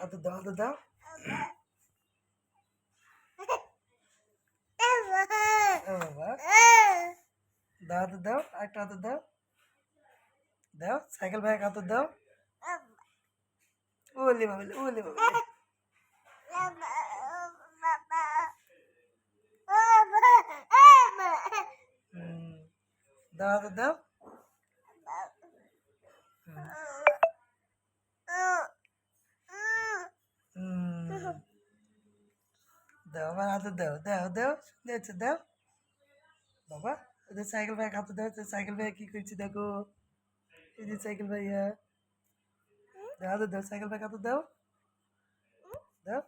হাত দাও হাত দাও দাও হাত দাও একটা হাত দাও দাও সাইকেল ভাই হাত দাও ওলে বাবা ওলে বাবা দাও হাত দাও দাও, আমার হাতে দাও দাও দাও আছে দাও। বাবা ওদের সাইকেল ভাই হাতে দাও সাইকেল ভাই কি করছি দেখো। এই যে সাইকেল ভাইয়া। দাও দাও, সাইকেল ভাই হাতে দাও। দাও।